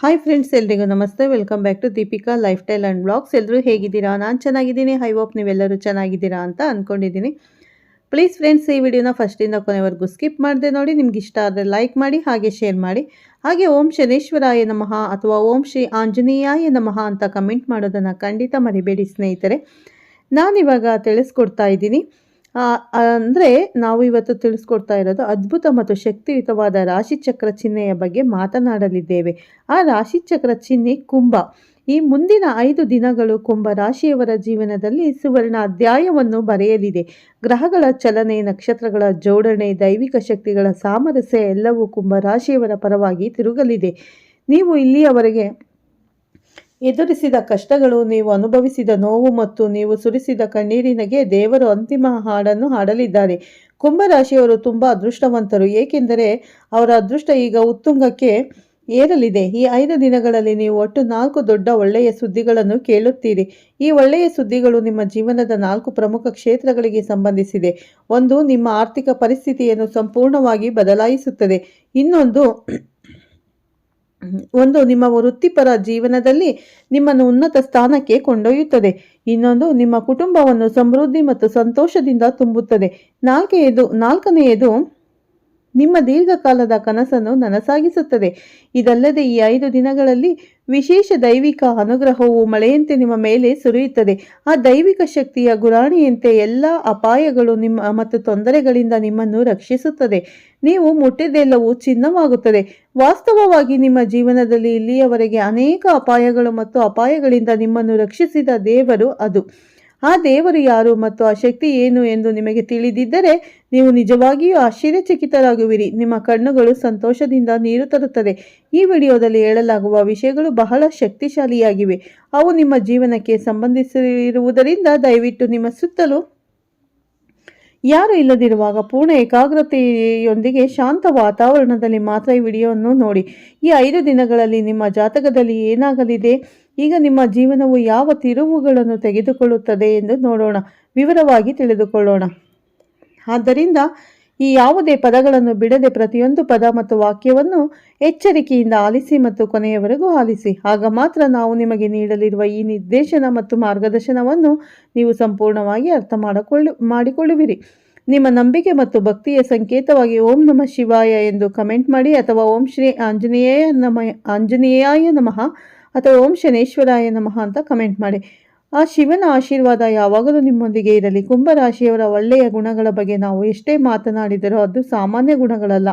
Hi friends ಎಲ್ರಿಗೂ namaste. Welcome back to Deepika lifestyle and blogs ಎಲ್ಲರೂ ಹೇಗಿದ್ದೀರಾ? ನಾನು ಚೆನ್ನಾಗಿದ್ದೀನಿ. ಹೈ ಹೋಪ್ ನೀವೆಲ್ಲರೂ ಚೆನ್ನಾಗಿದ್ದೀರಾ ಅಂತ ಅಂದ್ಕೊಂಡಿದ್ದೀನಿ ಪ್ಲೀಸ್ ಫ್ರೆಂಡ್ಸ್ ಈ ವಿಡಿಯೋನ ಫಸ್ಟಿಂದ ಕೊನೆವರೆಗೂ ಸ್ಕಿಪ್ ಮಾಡಿದೆ ನೋಡಿ. ನಿಮ್ಗೆ ಇಷ್ಟ ಆದರೆ ಲೈಕ್ ಮಾಡಿ, ಹಾಗೆ ಶೇರ್ ಮಾಡಿ. ಹಾಗೆ ಓಂ ಶನೇಶ್ವರಾಯ ನಮಃ ಅಥವಾ ಓಂ ಶ್ರೀ ಆಂಜನೇಯಾಯ ನಮಃ ಅಂತ ಕಮೆಂಟ್ ಮಾಡೋದನ್ನು ಖಂಡಿತ ಮರಿಬೇಡಿ ಸ್ನೇಹಿತರೆ. ನಾನಿವಾಗ ತಿಳಿಸ್ಕೊಡ್ತಾ ಇದ್ದೀನಿ. ಅಂದರೆ ನಾವು ಇವತ್ತು ತಿಳಿಸ್ಕೊಡ್ತಾ ಇರೋದು ಅದ್ಭುತ ಮತ್ತು ಶಕ್ತಿಯುತವಾದ ರಾಶಿಚಕ್ರ ಚಿಹ್ನೆಯ ಬಗ್ಗೆ ಮಾತನಾಡಲಿದ್ದೇವೆ. ಆ ರಾಶಿಚಕ್ರ ಚಿಹ್ನೆ ಕುಂಭ. ಈ ಮುಂದಿನ ಐದು ದಿನಗಳು ಕುಂಭ ರಾಶಿಯವರ ಜೀವನದಲ್ಲಿ ಸುವರ್ಣ ಅಧ್ಯಾಯವನ್ನು ಬರೆಯಲಿದೆ. ಗ್ರಹಗಳ ಚಲನೆ, ನಕ್ಷತ್ರಗಳ ಜೋಡಣೆ, ದೈವಿಕ ಶಕ್ತಿಗಳ ಸಾಮರಸ್ಯ ಎಲ್ಲವೂ ಕುಂಭ ರಾಶಿಯವರ ಪರವಾಗಿ ತಿರುಗಲಿದೆ. ನೀವು ಇಲ್ಲಿಯವರೆಗೆ ಎದುರಿಸಿದ ಕಷ್ಟಗಳು ನೀವು ಅನುಭವಿಸಿದ ನೋವು ಮತ್ತು ನೀವು ಸುರಿಸಿದ ಕಣ್ಣೀರಿನಗೆ ದೇವರು ಅಂತಿಮ ಹಾಡನ್ನು ಹಾಡಲಿದ್ದಾರೆ. ಕುಂಭರಾಶಿಯವರು ತುಂಬ ಅದೃಷ್ಟವಂತರು, ಏಕೆಂದರೆ ಅವರ ಅದೃಷ್ಟ ಈಗ ಉತ್ತುಂಗಕ್ಕೆ ಏರಲಿದೆ. ಈ ಐದು ದಿನಗಳಲ್ಲಿ ನೀವು ಒಟ್ಟು ನಾಲ್ಕು ದೊಡ್ಡ ಒಳ್ಳೆಯ ಸುದ್ದಿಗಳನ್ನು ಕೇಳುತ್ತೀರಿ. ಈ ಒಳ್ಳೆಯ ಸುದ್ದಿಗಳು ನಿಮ್ಮ ಜೀವನದ ನಾಲ್ಕು ಪ್ರಮುಖ ಕ್ಷೇತ್ರಗಳಿಗೆ ಸಂಬಂಧಿಸಿದೆ. ಒಂದು, ನಿಮ್ಮ ಆರ್ಥಿಕ ಪರಿಸ್ಥಿತಿಯನ್ನು ಸಂಪೂರ್ಣವಾಗಿ ಬದಲಾಯಿಸುತ್ತದೆ. ಇನ್ನೊಂದು ಒಂದು ನಿಮ್ಮ ವೃತ್ತಿಪರ ಜೀವನದಲ್ಲಿ ನಿಮ್ಮನ್ನು ಉನ್ನತ ಸ್ಥಾನಕ್ಕೆ ಕೊಂಡೊಯ್ಯುತ್ತದೆ. ಇನ್ನೊಂದು, ನಿಮ್ಮ ಕುಟುಂಬವನ್ನು ಸಮೃದ್ಧಿ ಮತ್ತು ಸಂತೋಷದಿಂದ ತುಂಬುತ್ತದೆ. ನಾಲ್ಕೆಯದು ನಾಲ್ಕನೆಯದು ನಿಮ್ಮ ದೀರ್ಘಕಾಲದ ಕನಸನ್ನು ನನಸಾಗಿಸುತ್ತದೆ. ಇದಲ್ಲದೆ ಈ ಐದು ದಿನಗಳಲ್ಲಿ ವಿಶೇಷ ದೈವಿಕ ಅನುಗ್ರಹವು ಮಳೆಯಂತೆ ನಿಮ್ಮ ಮೇಲೆ ಸುರಿಯುತ್ತದೆ. ಆ ದೈವಿಕ ಶಕ್ತಿಯ ಗುರಾಣಿಯಂತೆ ಎಲ್ಲ ಅಪಾಯಗಳು ನಿಮ್ಮ ಮತ್ತು ತೊಂದರೆಗಳಿಂದ ನಿಮ್ಮನ್ನು ರಕ್ಷಿಸುತ್ತದೆ. ನೀವು ಮುಟ್ಟಿದ್ದೆಲ್ಲವೂ ಚಿನ್ನವಾಗುತ್ತದೆ. ವಾಸ್ತವವಾಗಿ ನಿಮ್ಮ ಜೀವನದಲ್ಲಿ ಇಲ್ಲಿಯವರೆಗೆ ಅನೇಕ ಅಪಾಯಗಳು ಮತ್ತು ಅಪಾಯಗಳಿಂದ ನಿಮ್ಮನ್ನು ರಕ್ಷಿಸಿದ ದೇವರು ಅದು. ಆ ದೇವರು ಯಾರು ಮತ್ತು ಆ ಶಕ್ತಿ ಏನು ಎಂದು ನಿಮಗೆ ತಿಳಿದಿದ್ದರೆ ನೀವು ನಿಜವಾಗಿಯೂ ಆಶ್ಚರ್ಯಚಕಿತರಾಗುವಿರಿ. ನಿಮ್ಮ ಕಣ್ಣುಗಳು ಸಂತೋಷದಿಂದ ನೀರು ತರುತ್ತದೆ. ಈ ವಿಡಿಯೋದಲ್ಲಿ ಹೇಳಲಾಗುವ ವಿಷಯಗಳು ಬಹಳ ಶಕ್ತಿಶಾಲಿಯಾಗಿವೆ. ಅವು ನಿಮ್ಮ ಜೀವನಕ್ಕೆ ಸಂಬಂಧಿಸಿರುವುದರಿಂದ ದಯವಿಟ್ಟು ನಿಮ್ಮ ಸುತ್ತಲೂ ಯಾರು ಇಲ್ಲದಿರುವಾಗ ಪೂರ್ಣ ಏಕಾಗ್ರತೆಯೊಂದಿಗೆ ಶಾಂತ ವಾತಾವರಣದಲ್ಲಿ ಮಾತ್ರ ಈ ವಿಡಿಯೋವನ್ನು ನೋಡಿ. ಈ ಐದು ದಿನಗಳಲ್ಲಿ ನಿಮ್ಮ ಜಾತಕದಲ್ಲಿ ಏನಾಗಲಿದೆ? ಈಗ ನಿಮ್ಮ ಜೀವನವು ಯಾವ ತಿರುವುಗಳನ್ನು ತೆಗೆದುಕೊಳ್ಳುತ್ತದೆ ಎಂದು ನೋಡೋಣ. ವಿವರವಾಗಿ ತಿಳಿದುಕೊಳ್ಳೋಣ. ಆದ್ದರಿಂದ ಈ ಯಾವುದೇ ಪದಗಳನ್ನು ಬಿಡದೆ ಪ್ರತಿಯೊಂದು ಪದ ಮತ್ತು ವಾಕ್ಯವನ್ನು ಎಚ್ಚರಿಕೆಯಿಂದ ಆಲಿಸಿ ಮತ್ತು ಕೊನೆಯವರೆಗೂ ಆಲಿಸಿ. ಆಗ ಮಾತ್ರ ನಾವು ನಿಮಗೆ ನೀಡಲಿರುವ ಈ ನಿರ್ದೇಶನ ಮತ್ತು ಮಾರ್ಗದರ್ಶನವನ್ನು ನೀವು ಸಂಪೂರ್ಣವಾಗಿ ಅರ್ಥ ಮಾಡಿಕೊಳ್ಳು, ಮಾಡಿಕೊಳ್ಳುವಿರಿ. ನಿಮ್ಮ ನಂಬಿಕೆ ಮತ್ತು ಭಕ್ತಿಯ ಸಂಕೇತವಾಗಿ ಓಂ ನಮಃ ಶಿವಾಯ ಎಂದು ಕಮೆಂಟ್ ಮಾಡಿ ಅಥವಾ ಓಂ ಶ್ರೀ ಆಂಜನೇಯ ನಮ, ಆಂಜನೇಯಾಯ ನಮಃ ಅಥವಾ ಓಂ ಶನೇಶ್ವರಾಯ ನಮಃ ಅಂತ ಕಮೆಂಟ್ ಮಾಡಿ. ಆ ಶಿವನ ಆಶೀರ್ವಾದ ಯಾವಾಗಲೂ ನಿಮ್ಮೊಂದಿಗೆ ಇರಲಿ. ಕುಂಭರಾಶಿಯವರ ಒಳ್ಳೆಯ ಗುಣಗಳ ಬಗ್ಗೆ ನಾವು ಎಷ್ಟೇ ಮಾತನಾಡಿದರೂ ಅದು ಸಾಮಾನ್ಯ ಗುಣಗಳಲ್ಲ.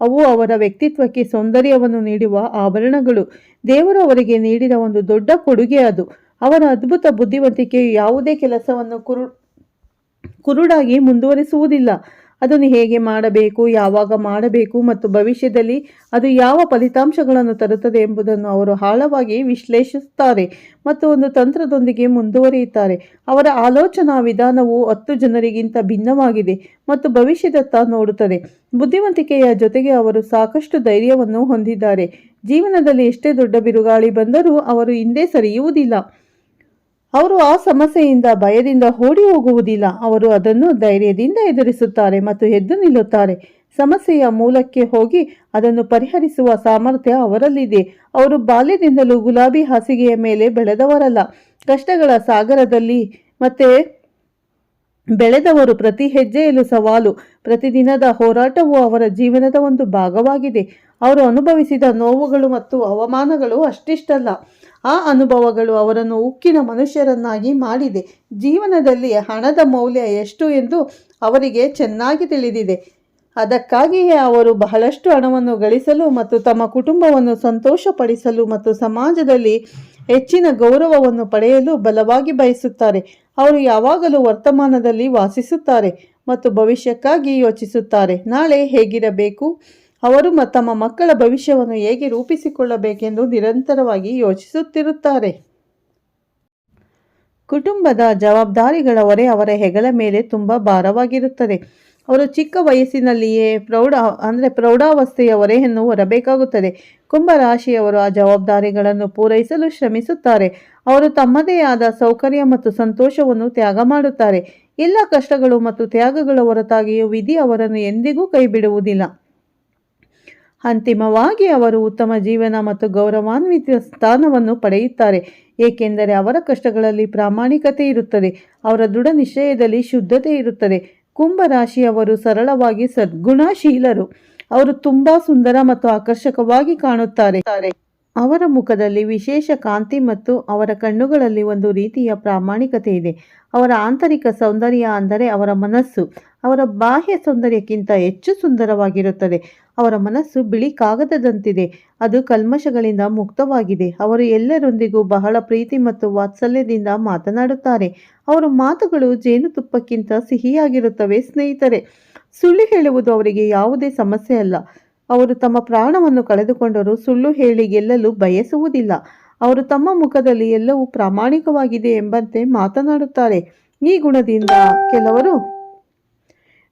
ಅವು ಅವರ ವ್ಯಕ್ತಿತ್ವಕ್ಕೆ ಸೌಂದರ್ಯವನ್ನು ನೀಡುವ ಆಭರಣಗಳು. ದೇವರು ಅವರಿಗೆ ನೀಡಿದ ಒಂದು ದೊಡ್ಡ ಕೊಡುಗೆ ಅದು. ಅವರ ಅದ್ಭುತ ಬುದ್ಧಿವಂತಿಕೆಯು ಯಾವುದೇ ಕೆಲಸವನ್ನು ಕುರು, ಕುರುಡಾಗಿ ಮುಂದುವರಿಸುವುದಿಲ್ಲ. ಅದನ್ನು ಹೇಗೆ ಮಾಡಬೇಕು, ಯಾವಾಗ ಮಾಡಬೇಕು ಮತ್ತು ಭವಿಷ್ಯದಲ್ಲಿ ಅದು ಯಾವ ಫಲಿತಾಂಶಗಳನ್ನು ತರುತ್ತದೆ ಎಂಬುದನ್ನು ಅವರು ಆಳವಾಗಿ ವಿಶ್ಲೇಷಿಸುತ್ತಾರೆ ಮತ್ತು ಒಂದು ತಂತ್ರದೊಂದಿಗೆ ಮುಂದುವರಿಯುತ್ತಾರೆ. ಅವರ ಆಲೋಚನಾ ವಿಧಾನವು ಹತ್ತು ಜನರಿಗಿಂತ ಭಿನ್ನವಾಗಿದೆ ಮತ್ತು ಭವಿಷ್ಯದತ್ತ ನೋಡುತ್ತದೆ. ಬುದ್ಧಿವಂತಿಕೆಯ ಜೊತೆಗೆ ಅವರು ಸಾಕಷ್ಟು ಧೈರ್ಯವನ್ನು ಹೊಂದಿದ್ದಾರೆ. ಜೀವನದಲ್ಲಿ ಎಷ್ಟೇ ದೊಡ್ಡ ಬಿರುಗಾಳಿ ಬಂದರೂ ಅವರು ಹಿಂದೆ ಸರಿಯುವುದಿಲ್ಲ. ಅವರು ಆ ಸಮಸ್ಯೆಯಿಂದ, ಭಯದಿಂದ ಓಡಿ ಹೋಗುವುದಿಲ್ಲ. ಅವರು ಅದನ್ನು ಧೈರ್ಯದಿಂದ ಎದುರಿಸುತ್ತಾರೆ ಮತ್ತು ಎದ್ದು ನಿಲ್ಲುತ್ತಾರೆ. ಸಮಸ್ಯೆಯ ಮೂಲಕ್ಕೆ ಹೋಗಿ ಅದನ್ನು ಪರಿಹರಿಸುವ ಸಾಮರ್ಥ್ಯ ಅವರಲ್ಲಿದೆ. ಅವರು ಬಾಲ್ಯದಿಂದಲೂ ಗುಲಾಬಿ ಹಾಸಿಗೆಯ ಮೇಲೆ ಬೆಳೆದವರಲ್ಲ. ಕಷ್ಟಗಳ ಸಾಗರದಲ್ಲಿ ಮತ್ತೆ ಬೆಳೆದವರು ಪ್ರತಿ ಹೆಜ್ಜೆಯಲ್ಲೂ ಸವಾಲು. ಪ್ರತಿದಿನದ ಹೋರಾಟವು ಅವರ ಜೀವನದ ಒಂದು ಭಾಗವಾಗಿದೆ. ಅವರು ಅನುಭವಿಸಿದ ನೋವುಗಳು ಮತ್ತು ಅವಮಾನಗಳು ಅಷ್ಟಿಷ್ಟಲ್ಲ. ಆ ಅನುಭವಗಳು ಅವರನ್ನು ಉಕ್ಕಿನ ಮನುಷ್ಯರನ್ನಾಗಿ ಮಾಡಿದೆ. ಜೀವನದಲ್ಲಿ ಹಣದ ಮೌಲ್ಯ ಎಷ್ಟು ಎಂದು ಅವರಿಗೆ ಚೆನ್ನಾಗಿ ತಿಳಿದಿದೆ. ಅದಕ್ಕಾಗಿಯೇ ಅವರು ಬಹಳಷ್ಟು ಹಣವನ್ನು ಗಳಿಸಲು ಮತ್ತು ತಮ್ಮ ಕುಟುಂಬವನ್ನು ಸಂತೋಷಪಡಿಸಲು ಮತ್ತು ಸಮಾಜದಲ್ಲಿ ಹೆಚ್ಚಿನ ಗೌರವವನ್ನು ಪಡೆಯಲು ಬಲವಾಗಿ ಬಯಸುತ್ತಾರೆ. ಅವರು ಯಾವಾಗಲೂ ವರ್ತಮಾನದಲ್ಲಿ ವಾಸಿಸುತ್ತಾರೆ ಮತ್ತು ಭವಿಷ್ಯಕ್ಕಾಗಿ ಯೋಚಿಸುತ್ತಾರೆ. ನಾಳೆ ಹೇಗಿರಬೇಕು? ಅವರು ತಮ್ಮ ಮಕ್ಕಳ ಭವಿಷ್ಯವನ್ನು ಹೇಗೆ ರೂಪಿಸಿಕೊಳ್ಳಬೇಕೆಂದು ನಿರಂತರವಾಗಿ ಯೋಚಿಸುತ್ತಿರುತ್ತಾರೆ. ಕುಟುಂಬದ ಜವಾಬ್ದಾರಿಗಳ ಹೊರೆ ಅವರ ಹೆಗಲ ಮೇಲೆ ತುಂಬ ಭಾರವಾಗಿರುತ್ತದೆ. ಅವರು ಚಿಕ್ಕ ವಯಸ್ಸಿನಲ್ಲಿಯೇ ಪ್ರೌಢ, ಅಂದರೆ ಪ್ರೌಢಾವಸ್ಥೆಯ ಹೊರೆಯನ್ನು ಹೊರಬೇಕಾಗುತ್ತದೆ ಕುಂಭರಾಶಿಯವರು ಆ ಜವಾಬ್ದಾರಿಗಳನ್ನು ಪೂರೈಸಲು ಶ್ರಮಿಸುತ್ತಾರೆ. ಅವರು ತಮ್ಮದೇ ಆದ ಸೌಕರ್ಯ ಮತ್ತು ಸಂತೋಷವನ್ನು ತ್ಯಾಗ ಮಾಡುತ್ತಾರೆ. ಎಲ್ಲ ಕಷ್ಟಗಳು ಮತ್ತು ತ್ಯಾಗಗಳ ಹೊರತಾಗಿಯೂ ವಿಧಿ ಅವರನ್ನು ಎಂದಿಗೂ ಕೈಬಿಡುವುದಿಲ್ಲ. ಅಂತಿಮವಾಗಿ ಅವರು ಉತ್ತಮ ಜೀವನ ಮತ್ತು ಗೌರವಾನ್ವಿತ ಸ್ಥಾನವನ್ನು ಪಡೆಯುತ್ತಾರೆ, ಏಕೆಂದರೆ ಅವರ ಕಷ್ಟಗಳಲ್ಲಿ ಪ್ರಾಮಾಣಿಕತೆ ಇರುತ್ತದೆ, ಅವರ ದೃಢ ನಿಶ್ಚಯದಲ್ಲಿ ಶುದ್ಧತೆ ಇರುತ್ತದೆ. ಕುಂಭ ರಾಶಿಯವರು ಸರಳವಾಗಿ ಸದ್ಗುಣಶೀಲರು. ಅವರು ತುಂಬಾ ಸುಂದರ ಮತ್ತು ಆಕರ್ಷಕವಾಗಿ ಕಾಣುತ್ತಾರೆ. ಅವರ ಮುಖದಲ್ಲಿ ವಿಶೇಷ ಕಾಂತಿ ಮತ್ತು ಅವರ ಕಣ್ಣುಗಳಲ್ಲಿ ಒಂದು ರೀತಿಯ ಪ್ರಾಮಾಣಿಕತೆ ಇದೆ. ಅವರ ಆಂತರಿಕ ಸೌಂದರ್ಯ ಅಂದರೆ ಅವರ ಮನಸ್ಸು. ಅವರ ಬಾಹ್ಯ ಸೌಂದರ್ಯಕ್ಕಿಂತ ಹೆಚ್ಚು ಸುಂದರವಾಗಿರುತ್ತದೆ. ಅವರ ಮನಸ್ಸು ಬಿಳಿ ಕಾಗದದಂತಿದೆ. ಅದು ಕಲ್ಮಶಗಳಿಂದ ಮುಕ್ತವಾಗಿದೆ. ಅವರು ಎಲ್ಲರೊಂದಿಗೂ ಬಹಳ ಪ್ರೀತಿ ಮತ್ತು ವಾತ್ಸಲ್ಯದಿಂದ ಮಾತನಾಡುತ್ತಾರೆ. ಅವರ ಮಾತುಗಳು ಜೇನುತುಪ್ಪಕ್ಕಿಂತ ಸಿಹಿಯಾಗಿರುತ್ತವೆ ಸ್ನೇಹಿತರೆ. ಸುಳ್ಳು ಹೇಳುವುದು ಅವರಿಗೆ ಯಾವುದೇ ಸಮಸ್ಯೆ ಅಲ್ಲ. ಅವರು ತಮ್ಮ ಪ್ರಾಣವನ್ನು ಕಳೆದುಕೊಂಡರೂ ಸುಳ್ಳು ಹೇಳಿ ಗೆಲ್ಲಲು ಬಯಸುವುದಿಲ್ಲ. ಅವರು ತಮ್ಮ ಮುಖದಲ್ಲಿ ಎಲ್ಲವೂ ಪ್ರಾಮಾಣಿಕವಾಗಿದೆ ಎಂಬಂತೆ ಮಾತನಾಡುತ್ತಾರೆ. ಈ ಗುಣದಿಂದ ಕೆಲವರು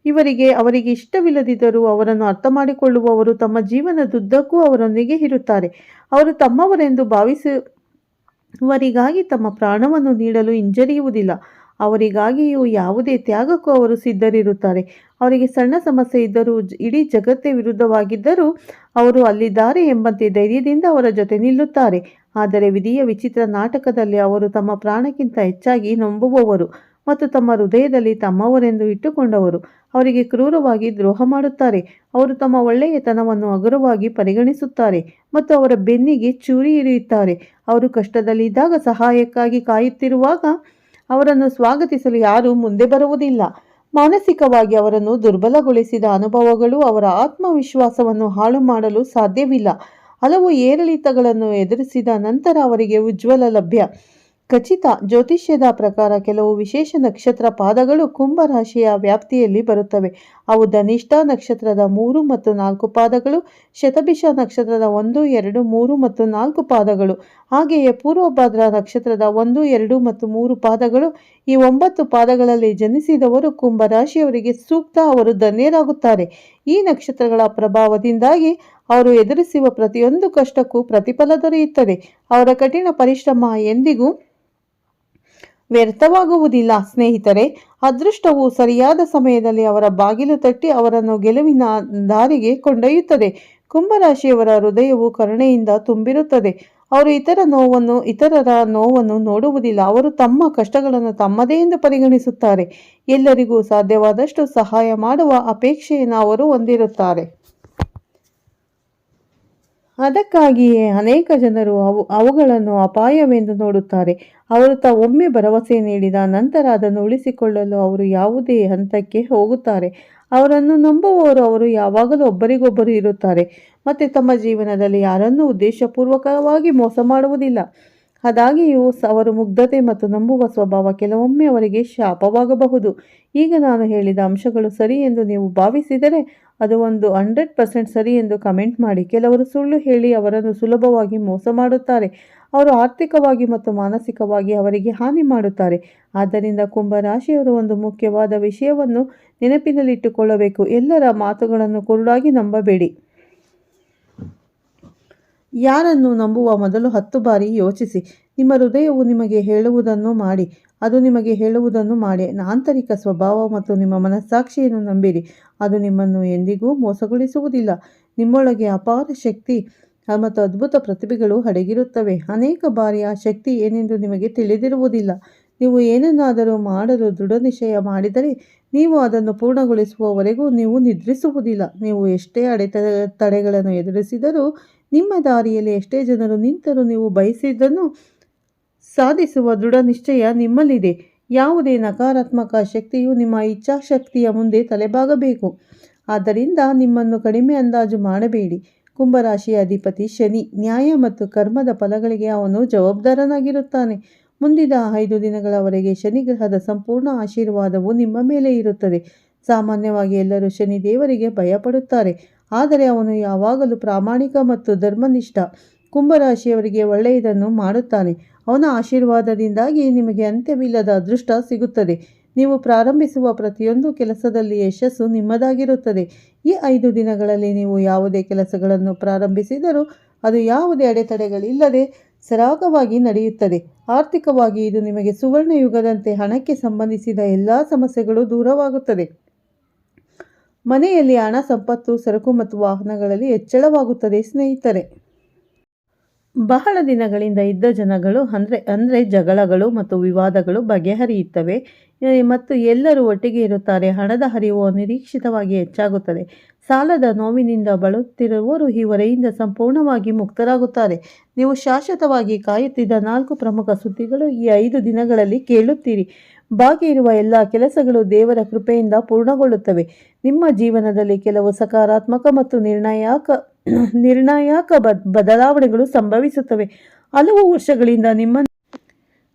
ಇವರಿಗೆ ಅವರಿಗೆ ಇಷ್ಟವಿಲ್ಲದಿದ್ದರೂ ಅವರನ್ನು ಅರ್ಥ ಮಾಡಿಕೊಳ್ಳುವವರು ತಮ್ಮ ಜೀವನದುದ್ದಕ್ಕೂ ಅವರೊಂದಿಗೆ ಇರುತ್ತಾರೆ. ಅವರು ತಮ್ಮವರೆಂದು ಭಾವಿಸುವರಿಗಾಗಿ ತಮ್ಮ ಪ್ರಾಣವನ್ನು ನೀಡಲು ಹಿಂಜರಿಯುವುದಿಲ್ಲ. ಅವರಿಗಾಗಿಯೂ ಯಾವುದೇ ತ್ಯಾಗಕ್ಕೂ ಅವರು ಸಿದ್ಧರಿರುತ್ತಾರೆ. ಅವರಿಗೆ ಸಣ್ಣ ಸಮಸ್ಯೆ ಇದ್ದರೂ ಇಡೀ ಜಗತ್ತೇ ವಿರುದ್ಧವಾಗಿದ್ದರೂ ಅವರು ಅಲ್ಲಿದ್ದಾರೆ ಎಂಬಂತೆ ಧೈರ್ಯದಿಂದ ಅವರ ಜೊತೆ ನಿಲ್ಲುತ್ತಾರೆ. ಆದರೆ ವಿಧಿಯ ವಿಚಿತ್ರ ನಾಟಕದಲ್ಲಿ ಅವರು ತಮ್ಮ ಪ್ರಾಣಕ್ಕಿಂತ ಹೆಚ್ಚಾಗಿ ನಂಬುವವರು. ಮತ್ತು ತಮ್ಮ ಹೃದಯದಲ್ಲಿ ತಮ್ಮವರೆಂದು ಇಟ್ಟುಕೊಂಡವರು. ಅವರಿಗೆ ಕ್ರೂರವಾಗಿ ದ್ರೋಹ ಮಾಡುತ್ತಾರೆ. ಅವರು ತಮ್ಮ ಒಳ್ಳೆಯತನವನ್ನು ಹಗುರವಾಗಿ ಪರಿಗಣಿಸುತ್ತಾರೆ ಮತ್ತು ಅವರ ಬೆನ್ನಿಗೆ ಚೂರಿ ಇರಿಯುತ್ತಾರೆ ಅವರು ಕಷ್ಟದಲ್ಲಿದ್ದಾಗ ಸಹಾಯಕ್ಕಾಗಿ ಕಾಯುತ್ತಿರುವಾಗ ಅವರನ್ನು ಸ್ವಾಗತಿಸಲು ಯಾರೂ ಮುಂದೆ ಬರುವುದಿಲ್ಲ. ಮಾನಸಿಕವಾಗಿ ಅವರನ್ನು ದುರ್ಬಲಗೊಳಿಸಿದ ಅನುಭವಗಳು ಅವರ ಆತ್ಮವಿಶ್ವಾಸವನ್ನು ಹಾಳು ಮಾಡಲು ಸಾಧ್ಯವಿಲ್ಲ. ಹಲವು ಏರಿಳಿತಗಳನ್ನು ಎದುರಿಸಿದ ನಂತರ ಅವರಿಗೆ ಉಜ್ವಲ ಲಭ್ಯ. ಖಚಿತ ಜ್ಯೋತಿಷ್ಯದ ಪ್ರಕಾರ ಕೆಲವು ವಿಶೇಷ ನಕ್ಷತ್ರ ಪಾದಗಳು ಕುಂಭ ರಾಶಿಯ ವ್ಯಾಪ್ತಿಯಲ್ಲಿ ಬರುತ್ತವೆ. ಅವು ಧನಿಷ್ಠ ನಕ್ಷತ್ರದ ಮೂರು ಮತ್ತು ನಾಲ್ಕು ಪಾದಗಳು, ಶತಭಿಷ ನಕ್ಷತ್ರದ ಒಂದು, ಎರಡು, ಮೂರು ಮತ್ತು ನಾಲ್ಕು ಪಾದಗಳು. ಹಾಗೆಯೇ ಪೂರ್ವಭಾದ್ರ ನಕ್ಷತ್ರದ ಒಂದು, ಎರಡು ಮತ್ತು ಮೂರು ಪಾದಗಳು, ಈ ಒಂಬತ್ತು ಪಾದಗಳಲ್ಲಿ ಜನಿಸಿದವರು ಕುಂಭ ರಾಶಿಯವರಿಗೆ ಸೂಕ್ತ ಅವರು ಧನ್ಯರಾಗುತ್ತಾರೆ. ಈ ನಕ್ಷತ್ರಗಳ ಪ್ರಭಾವದಿಂದಾಗಿ ಅವರು ಎದುರಿಸುವ ಪ್ರತಿಯೊಂದು ಕಷ್ಟಕ್ಕೂ ಪ್ರತಿಫಲ ದೊರೆಯುತ್ತದೆ. ಅವರ ಕಠಿಣ ಪರಿಶ್ರಮ ಎಂದಿಗೂ ವ್ಯರ್ಥವಾಗುವುದಿಲ್ಲ, ಸ್ನೇಹಿತರೆ. ಅದೃಷ್ಟವು ಸರಿಯಾದ ಸಮಯದಲ್ಲಿ ಅವರ ಬಾಗಿಲು ತಟ್ಟಿ ಅವರನ್ನು ಗೆಲುವಿನ ದಾರಿಗೆ ಕೊಂಡೊಯ್ಯುತ್ತದೆ. ಕುಂಭರಾಶಿಯವರ ಹೃದಯವು ಕರುಣೆಯಿಂದ ತುಂಬಿರುತ್ತದೆ. ಅವರು ಇತರ ನೋವನ್ನು, ಇತರರ ನೋವನ್ನು ನೋಡುವುದಿಲ್ಲ. ಅವರು ತಮ್ಮ ಕಷ್ಟಗಳನ್ನು ತಮ್ಮದೇ ಎಂದು ಪರಿಗಣಿಸುತ್ತಾರೆ. ಎಲ್ಲರಿಗೂ ಸಾಧ್ಯವಾದಷ್ಟು ಸಹಾಯ ಮಾಡುವ ಅಪೇಕ್ಷೆಯನ್ನು ಅವರು ಹೊಂದಿರುತ್ತಾರೆ. ಅದಕ್ಕಾಗಿಯೇ ಅನೇಕ ಜನರು ಅವು ಅವುಗಳನ್ನು ಅಪಾಯವೆಂದು ನೋಡುತ್ತಾರೆ. ಅವರು ತ ಒಮ್ಮೆ ಭರವಸೆ ನೀಡಿದ ನಂತರ ಅದನ್ನು ಉಳಿಸಿಕೊಳ್ಳಲು ಅವರು ಯಾವುದೇ ಹಂತಕ್ಕೆ ಹೋಗುತ್ತಾರೆ. ಅವರನ್ನು ನಂಬುವವರು ಅವರು ಯಾವಾಗಲೂ ಒಬ್ಬರಿಗೊಬ್ಬರು ಇರುತ್ತಾರೆ. ಮತ್ತು ತಮ್ಮ ಜೀವನದಲ್ಲಿ ಯಾರನ್ನೂ ಉದ್ದೇಶಪೂರ್ವಕವಾಗಿ ಮೋಸ ಮಾಡುವುದಿಲ್ಲ. ಆದಾಗ್ಯೂ ಸ- ಅವರು ಮುಗ್ಧತೆ ಮತ್ತು ನಂಬುವ ಸ್ವಭಾವ ಕೆಲವೊಮ್ಮೆ ಅವರಿಗೆ ಶಾಪವಾಗಬಹುದು. ಈಗ ನಾನು ಹೇಳಿದ ಅಂಶಗಳು ಸರಿ ಎಂದು ನೀವು ಭಾವಿಸಿದರೆ ಅದು ಒಂದು ಹಂಡ್ರೆಡ್ ಪರ್ಸೆಂಟ್ ಸರಿ ಎಂದು ಕಮೆಂಟ್ ಮಾಡಿ. ಕೆಲವರು ಸುಳ್ಳು ಹೇಳಿ ಅವರನ್ನು ಸುಲಭವಾಗಿ ಮೋಸ ಮಾಡುತ್ತಾರೆ. ಅವರು ಆರ್ಥಿಕವಾಗಿ ಮತ್ತು ಮಾನಸಿಕವಾಗಿ ಅವರಿಗೆ ಹಾನಿ ಮಾಡುತ್ತಾರೆ. ಆದ್ದರಿಂದ ಕುಂಭರಾಶಿಯವರು ಒಂದು ಮುಖ್ಯವಾದ ವಿಷಯವನ್ನು ನೆನಪಿನಲ್ಲಿಟ್ಟುಕೊಳ್ಳಬೇಕು. ಎಲ್ಲರ ಮಾತುಗಳನ್ನು ಕುರುಡಾಗಿ ನಂಬಬೇಡಿ. ಯಾರನ್ನು ನಂಬುವ ಮೊದಲು ಹತ್ತು ಬಾರಿ ಯೋಚಿಸಿ. ನಿಮ್ಮ ಹೃದಯವು ನಿಮಗೆ ಹೇಳುವುದನ್ನು ಮಾಡಿ. ಅದು ನಿಮಗೆ ಹೇಳುವುದನ್ನು ಮಾಡಿ. ಆಂತರಿಕ ಸ್ವಭಾವ ಮತ್ತು ನಿಮ್ಮ ಮನಸ್ಸಾಕ್ಷಿಯನ್ನು ನಂಬಿರಿ. ಅದು ನಿಮ್ಮನ್ನು ಎಂದಿಗೂ ಮೋಸಗೊಳಿಸುವುದಿಲ್ಲ. ನಿಮ್ಮೊಳಗೆ ಅಪಾರ ಶಕ್ತಿ ಮತ್ತು ಅದ್ಭುತ ಪ್ರತಿಭೆಗಳು ಅಡಗಿರುತ್ತವೆ ಅನೇಕ ಬಾರಿ ಆ ಶಕ್ತಿ ಏನೆಂದು ನಿಮಗೆ ತಿಳಿದಿರುವುದಿಲ್ಲ. ನೀವು ಏನನ್ನಾದರೂ ಮಾಡಲು ದೃಢ ನಿಶ್ಚಯ ಮಾಡಿದರೆ ನೀವು ಅದನ್ನು ಪೂರ್ಣಗೊಳಿಸುವವರೆಗೂ ನೀವು ನಿದ್ರಿಸುವುದಿಲ್ಲ. ನೀವು ಎಷ್ಟೇ ಅಡೆತ ತಡೆಗಳನ್ನು ಎದುರಿಸಿದರೂ ನಿಮ್ಮ ದಾರಿಯಲ್ಲಿ ಎಷ್ಟೇ ಜನರು ನಿಂತರೂ ನೀವು ಬಯಸಿದ್ದನ್ನು ಸಾಧಿಸುವ ದೃಢ ನಿಶ್ಚಯ ನಿಮ್ಮಲ್ಲಿದೆ. ಯಾವುದೇ ನಕಾರಾತ್ಮಕ ಶಕ್ತಿಯು ನಿಮ್ಮ ಇಚ್ಛಾಶಕ್ತಿಯ ಮುಂದೆ ತಲೆಬಾಗಬೇಕು. ಆದ್ದರಿಂದ ನಿಮ್ಮನ್ನು ಕಡಿಮೆ ಅಂದಾಜು ಮಾಡಬೇಡಿ. ಕುಂಭರಾಶಿಯ ಅಧಿಪತಿ ಶನಿ ನ್ಯಾಯ ಮತ್ತು ಕರ್ಮದ ಫಲಗಳಿಗೆ ಅವನು ಜವಾಬ್ದಾರನಾಗಿರುತ್ತಾನೆ. ಮುಂದಿನ ಐದು ದಿನಗಳವರೆಗೆ ಶನಿ ಗ್ರಹದ ಸಂಪೂರ್ಣ ಆಶೀರ್ವಾದವು ನಿಮ್ಮ ಮೇಲೆ ಇರುತ್ತದೆ. ಸಾಮಾನ್ಯವಾಗಿ ಎಲ್ಲರೂ ಶನಿ ದೇವರಿಗೆ ಭಯಪಡುತ್ತಾರೆ. ಆದರೆ ಅವನು ಯಾವಾಗಲೂ ಪ್ರಾಮಾಣಿಕ ಮತ್ತು ಧರ್ಮನಿಷ್ಠ. ಕುಂಭರಾಶಿಯವರಿಗೆ ಒಳ್ಳೆಯದನ್ನು ಮಾಡುತ್ತಾನೆ. ಅವನ ಆಶೀರ್ವಾದದಿಂದಾಗಿ ನಿಮಗೆ ಅಂತ್ಯವಿಲ್ಲದ ಅದೃಷ್ಟ ಸಿಗುತ್ತದೆ. ನೀವು ಪ್ರಾರಂಭಿಸುವ ಪ್ರತಿಯೊಂದು ಕೆಲಸದಲ್ಲಿ ಯಶಸ್ಸು ನಿಮ್ಮದಾಗಿರುತ್ತದೆ. ಈ ಐದು ದಿನಗಳಲ್ಲಿ ನೀವು ಯಾವುದೇ ಕೆಲಸಗಳನ್ನು ಪ್ರಾರಂಭಿಸಿದರೂ ಅದು ಯಾವುದೇ ಅಡೆತಡೆಗಳಿಲ್ಲದೆ ಸರಾಗವಾಗಿ ನಡೆಯುತ್ತದೆ. ಆರ್ಥಿಕವಾಗಿ ಇದು ನಿಮಗೆ ಸುವರ್ಣ ಯುಗದಂತೆ ಹಣಕ್ಕೆ ಸಂಬಂಧಿಸಿದ ಎಲ್ಲ ಸಮಸ್ಯೆಗಳು ದೂರವಾಗುತ್ತದೆ. ಮನೆಯಲ್ಲಿ ಹಣ, ಸಂಪತ್ತು, ಸರಕು ಮತ್ತು ವಾಹನಗಳಲ್ಲಿ ಹೆಚ್ಚಳವಾಗುತ್ತದೆ ಸ್ನೇಹಿತರೆ. ಬಹಳ ದಿನಗಳಿಂದ ಇದ್ದ ಜನಗಳು ಅಂದರೆ ಅಂದರೆ ಜಗಳಗಳು ಮತ್ತು ವಿವಾದಗಳು ಬಗೆಹರಿಯುತ್ತವೆ. ಮತ್ತು ಎಲ್ಲರೂ ಒಟ್ಟಿಗೆ ಇರುತ್ತಾರೆ. ಹಣದ ಹರಿವು ನಿರೀಕ್ಷಿತವಾಗಿ ಹೆಚ್ಚಾಗುತ್ತದೆ. ಸಾಲದ ನೋವಿನಿಂದ ಬಳುತ್ತಿರುವವರು ಈ ಹೊರೆಯಿಂದ ಸಂಪೂರ್ಣವಾಗಿ ಮುಕ್ತರಾಗುತ್ತಾರೆ. ನೀವು ಶಾಶ್ವತವಾಗಿ ಕಾಯುತ್ತಿದ್ದ ನಾಲ್ಕು ಪ್ರಮುಖ ಸುದ್ದಿಗಳು ಈ ಐದು ದಿನಗಳಲ್ಲಿ ಕೇಳುತ್ತೀರಿ. ಬಾಕಿ ಇರುವ ಎಲ್ಲ ಕೆಲಸಗಳು ದೇವರ ಕೃಪೆಯಿಂದ ಪೂರ್ಣಗೊಳ್ಳುತ್ತವೆ. ನಿಮ್ಮ ಜೀವನದಲ್ಲಿ ಕೆಲವು ಸಕಾರಾತ್ಮಕ ಮತ್ತು ನಿರ್ಣಾಯಕ ನಿರ್ಣಾಯಕ ಬದಲಾವಣೆಗಳು ಸಂಭವಿಸುತ್ತವೆ. ಹಲವು ವರ್ಷಗಳಿಂದ ನಿಮ್ಮ,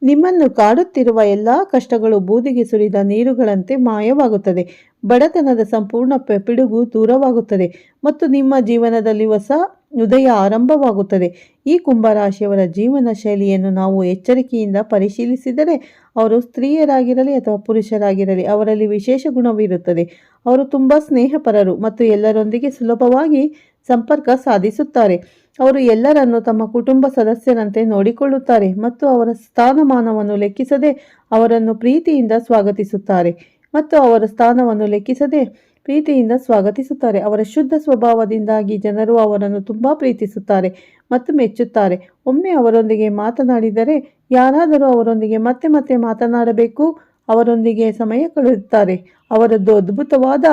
ನಿಮ್ಮನ್ನು ಕಾಡುತ್ತಿರುವ ಎಲ್ಲ ಕಷ್ಟಗಳು ಬೂದಿಗೆ ಸುರಿದ ನೀರುಗಳಂತೆ ಮಾಯವಾಗುತ್ತದೆ. ಬಡತನದ ಸಂಪೂರ್ಣ ಪಿಡುಗು ದೂರವಾಗುತ್ತದೆ. ಮತ್ತು ನಿಮ್ಮ ಜೀವನದಲ್ಲಿ ಹೊಸ ಉದಯ ಆರಂಭವಾಗುತ್ತದೆ. ಈ ಕುಂಭರಾಶಿಯವರ ಜೀವನ ಶೈಲಿಯನ್ನು ನಾವು ಎಚ್ಚರಿಕೆಯಿಂದ ಪರಿಶೀಲಿಸಿದರೆ ಅವರು ಸ್ತ್ರೀಯರಾಗಿರಲಿ ಅಥವಾ ಪುರುಷರಾಗಿರಲಿ, ಅವರಲ್ಲಿ ವಿಶೇಷ ಗುಣವಿರುತ್ತದೆ. ಅವರು ತುಂಬ ಸ್ನೇಹಪರರು ಮತ್ತು ಎಲ್ಲರೊಂದಿಗೆ ಸುಲಭವಾಗಿ ಸಂಪರ್ಕ ಸಾಧಿಸುತ್ತಾರೆ. ಅವರು ಎಲ್ಲರನ್ನು ತಮ್ಮ ಕುಟುಂಬ ಸದಸ್ಯರಂತೆ ನೋಡಿಕೊಳ್ಳುತ್ತಾರೆ ಮತ್ತು ಅವರ ಸ್ಥಾನಮಾನವನ್ನು ಲೆಕ್ಕಿಸದೆ ಅವರನ್ನು ಪ್ರೀತಿಯಿಂದ ಸ್ವಾಗತಿಸುತ್ತಾರೆ ಮತ್ತು ಅವರ ಸ್ಥಾನವನ್ನು ಲೆಕ್ಕಿಸದೆ ಪ್ರೀತಿಯಿಂದ ಸ್ವಾಗತಿಸುತ್ತಾರೆ. ಅವರ ಶುದ್ಧ ಸ್ವಭಾವದಿಂದಾಗಿ ಜನರು ಅವರನ್ನು ತುಂಬ ಪ್ರೀತಿಸುತ್ತಾರೆ ಮತ್ತು ಮೆಚ್ಚುತ್ತಾರೆ. ಒಮ್ಮೆ ಅವರೊಂದಿಗೆ ಮಾತನಾಡಿದರೆ ಯಾರಾದರೂ ಅವರೊಂದಿಗೆ ಮತ್ತೆ ಮತ್ತೆ ಮಾತನಾಡಬೇಕು, ಅವರೊಂದಿಗೆ ಸಮಯ ಕಳೆಯುತ್ತಾರೆ. ಅವರದ್ದು ಅದ್ಭುತವಾದ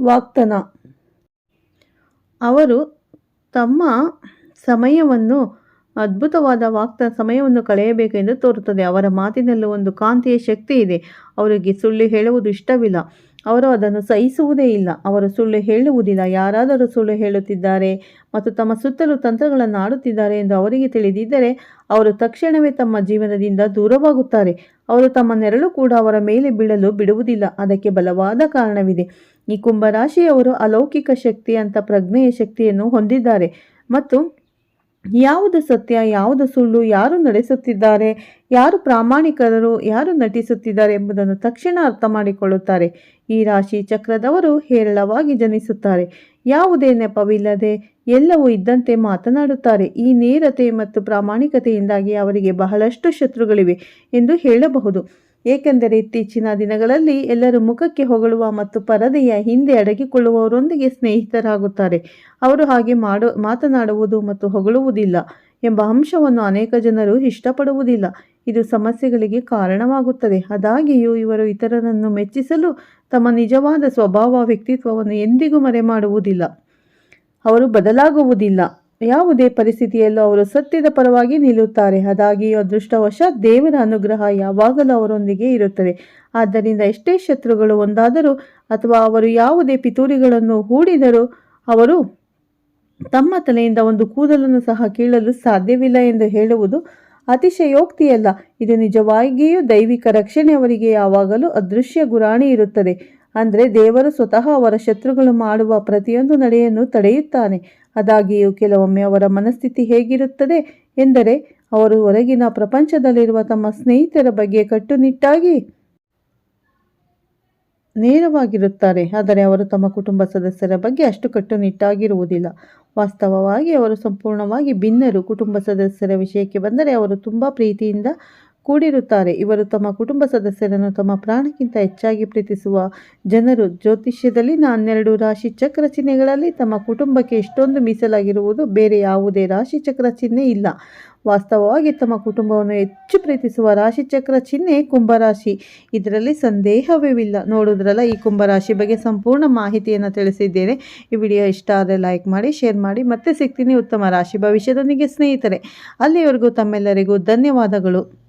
ವಾಕ್ತನ ಅವರು ತಮ್ಮ ಸಮಯವನ್ನು, ಅದ್ಭುತವಾದ ವಾಕ್ತ ಸಮಯವನ್ನು ಕಳೆಯಬೇಕೆಂದು ತೋರುತ್ತದೆ. ಅವರ ಮಾತಿನಲ್ಲೂ ಒಂದು ಕಾಂತಿಯ ಶಕ್ತಿ ಇದೆ. ಅವರಿಗೆ ಸುಳ್ಳು ಹೇಳುವುದು ಇಷ್ಟವಿಲ್ಲ. ಅವರು ಅದನ್ನು ಸಹಿಸುವುದೇ ಇಲ್ಲ. ಅವರು ಸುಳ್ಳು ಹೇಳುವುದಿಲ್ಲ. ಯಾರಾದರೂ ಸುಳ್ಳು ಹೇಳುತ್ತಿದ್ದಾರೆ ಮತ್ತು ತಮ್ಮ ಸುತ್ತಲೂ ತಂತ್ರಗಳನ್ನು ಆಡುತ್ತಿದ್ದಾರೆ ಎಂದು ಅವರಿಗೆ ತಿಳಿದಿದ್ದರೆ ಅವರು ತಕ್ಷಣವೇ ತಮ್ಮ ಜೀವನದಿಂದ ದೂರವಾಗುತ್ತಾರೆ. ಅವರು ತಮ್ಮ ನೆರಳು ಕೂಡ ಅವರ ಮೇಲೆ ಬೀಳಲು ಬಿಡುವುದಿಲ್ಲ. ಅದಕ್ಕೆ ಬಲವಾದ ಕಾರಣವಿದೆ. ಈ ಕುಂಭರಾಶಿಯವರು ಅಲೌಕಿಕ ಶಕ್ತಿ ಅಂತ ಪ್ರಜ್ಞೆಯ ಶಕ್ತಿಯನ್ನು ಹೊಂದಿದ್ದಾರೆ ಮತ್ತು ಯಾವುದು ಸತ್ಯ, ಯಾವುದು ಸುಳ್ಳು, ಯಾರು ನಡೆಸುತ್ತಿದ್ದಾರೆ, ಯಾರು ಪ್ರಾಮಾಣಿಕರರು ಯಾರು ನಟಿಸುತ್ತಿದ್ದಾರೆ ಎಂಬುದನ್ನು ತಕ್ಷಣ ಅರ್ಥ ಮಾಡಿಕೊಳ್ಳುತ್ತಾರೆ. ಈ ರಾಶಿ ಚಕ್ರದವರು ಹೇರಳವಾಗಿ ಜನಿಸುತ್ತಾರೆ. ಯಾವುದೇ ನೆಪವಿಲ್ಲದೆ ಎಲ್ಲವೂ ಇದ್ದಂತೆ ಮಾತನಾಡುತ್ತಾರೆ. ಈ ನೇರತೆ ಮತ್ತು ಪ್ರಾಮಾಣಿಕತೆಯಿಂದಾಗಿ ಅವರಿಗೆ ಬಹಳಷ್ಟು ಶತ್ರುಗಳಿವೆ ಎಂದು ಹೇಳಬಹುದು. ಏಕೆಂದರೆ ಇತ್ತೀಚಿನ ದಿನಗಳಲ್ಲಿ ಎಲ್ಲರೂ ಮುಖಕ್ಕೆ ಹೊಗಳುವ ಮತ್ತು ಪರದೆಯ ಹಿಂದೆ ಅಡಗಿಕೊಳ್ಳುವವರೊಂದಿಗೆ ಸ್ನೇಹಿತರಾಗುತ್ತಾರೆ. ಅವರು ಹಾಗೆ ಮಾಡು, ಮಾತನಾಡುವುದು ಮತ್ತು ಹೊಗಳುವುದಿಲ್ಲ ಎಂಬ ಅಂಶವನ್ನು ಅನೇಕ ಜನರು ಇಷ್ಟಪಡುವುದಿಲ್ಲ. ಇದು ಸಮಸ್ಯೆಗಳಿಗೆ ಕಾರಣವಾಗುತ್ತದೆ. ಅದಾಗಿಯೂ ಇವರು ಇತರರನ್ನು ಮೆಚ್ಚಿಸಲು ತಮ್ಮ ನಿಜವಾದ ಸ್ವಭಾವ, ವ್ಯಕ್ತಿತ್ವವನ್ನು ಎಂದಿಗೂ ಮರೆಮಾಡುವುದಿಲ್ಲ. ಅವರು ಬದಲಾಗುವುದಿಲ್ಲ. ಯಾವುದೇ ಪರಿಸ್ಥಿತಿಯಲ್ಲೂ ಅವರು ಸತ್ಯದ ಪರವಾಗಿ ನಿಲ್ಲುತ್ತಾರೆ. ಅದಾಗಿಯೂ ಅದೃಷ್ಟವಶಾತ್ ದೇವರ ಅನುಗ್ರಹ ಯಾವಾಗಲೂ ಅವರೊಂದಿಗೆ ಇರುತ್ತದೆ. ಆದ್ದರಿಂದ ಎಷ್ಟೇ ಶತ್ರುಗಳು ಒಂದಾದರೂ ಅಥವಾ ಅವರು ಯಾವುದೇ ಪಿತೂರಿಗಳನ್ನು ಹೂಡಿದರೂ ಅವರು ತಮ್ಮ ತಲೆಯಿಂದ ಒಂದು ಕೂದಲನ್ನು ಸಹ ಕೀಳಲು ಸಾಧ್ಯವಿಲ್ಲ ಎಂದು ಹೇಳುವುದು ಅತಿಶಯೋಕ್ತಿಯಲ್ಲ. ಇದು ನಿಜವಾಗಿಯೂ ದೈವಿಕ ರಕ್ಷಣೆ ಅವರಿಗೆ ಯಾವಾಗಲೂ ಅದೃಶ್ಯ ಗುರಾಣಿ ಇರುತ್ತದೆ. ಅಂದರೆ ದೇವರು ಸ್ವತಃ ಅವರ ಶತ್ರುಗಳು ಮಾಡುವ ಪ್ರತಿಯೊಂದು ನಡೆಯನ್ನು ತಡೆಯುತ್ತಾನೆ. ಅದಾಗಿಯೂ ಕೆಲವೊಮ್ಮೆ ಅವರ ಮನಸ್ಥಿತಿ ಹೇಗಿರುತ್ತದೆ ಎಂದರೆ ಅವರು ಹೊರಗಿನ ಪ್ರಪಂಚದಲ್ಲಿರುವ ತಮ್ಮ ಸ್ನೇಹಿತರ ಬಗ್ಗೆ ಕಟ್ಟುನಿಟ್ಟಾಗಿ ನೇರವಾಗಿರುತ್ತಾರೆ. ಆದರೆ ಅವರು ತಮ್ಮ ಕುಟುಂಬ ಸದಸ್ಯರ ಬಗ್ಗೆ ಅಷ್ಟು ಕಟ್ಟುನಿಟ್ಟಾಗಿರುವುದಿಲ್ಲ. ವಾಸ್ತವವಾಗಿ ಅವರು ಸಂಪೂರ್ಣವಾಗಿ ಭಿನ್ನರು. ಕುಟುಂಬ ಸದಸ್ಯರ ವಿಷಯಕ್ಕೆ ಬಂದರೆ ಅವರು ತುಂಬ ಪ್ರೀತಿಯಿಂದ ಕೂಡಿರುತ್ತಾರೆ. ಇವರು ತಮ್ಮ ಕುಟುಂಬ ಸದಸ್ಯರನ್ನು ತಮ್ಮ ಪ್ರಾಣಕ್ಕಿಂತ ಹೆಚ್ಚಾಗಿ ಪ್ರೀತಿಸುವ ಜನರು. ಜ್ಯೋತಿಷ್ಯದಲ್ಲಿನ ಹನ್ನೆರಡು ರಾಶಿ ಚಕ್ರ ಚಿಹ್ನೆಗಳಲ್ಲಿ ತಮ್ಮ ಕುಟುಂಬಕ್ಕೆ ಇಷ್ಟೊಂದು ಮೀಸಲಾಗಿರುವುದು ಬೇರೆ ಯಾವುದೇ ರಾಶಿ ಚಕ್ರ ಚಿಹ್ನೆ ಇಲ್ಲ. ವಾಸ್ತವವಾಗಿ ತಮ್ಮ ಕುಟುಂಬವನ್ನು ಹೆಚ್ಚು ಪ್ರೀತಿಸುವ ರಾಶಿ ಚಕ್ರ ಚಿಹ್ನೆ ಕುಂಭರಾಶಿ ಇದರಲ್ಲಿ ಸಂದೇಹವೇ ಇಲ್ಲ ಈ ಕುಂಭರಾಶಿ ಬಗ್ಗೆ ಸಂಪೂರ್ಣ ಮಾಹಿತಿಯನ್ನು ತಿಳಿಸಿದ್ದೇನೆ. ಈ ವಿಡಿಯೋ ಇಷ್ಟ ಆದರೆ ಲೈಕ್ ಮಾಡಿ, ಶೇರ್ ಮಾಡಿ, ಮತ್ತೆ ಸಿಗ್ತೀನಿ ಉತ್ತಮ ರಾಶಿ ಭವಿಷ್ಯದೊಂದಿಗೆ ಸ್ನೇಹಿತರೆ. ಅಲ್ಲಿವರೆಗೂ ತಮ್ಮೆಲ್ಲರಿಗೂ ಧನ್ಯವಾದಗಳು.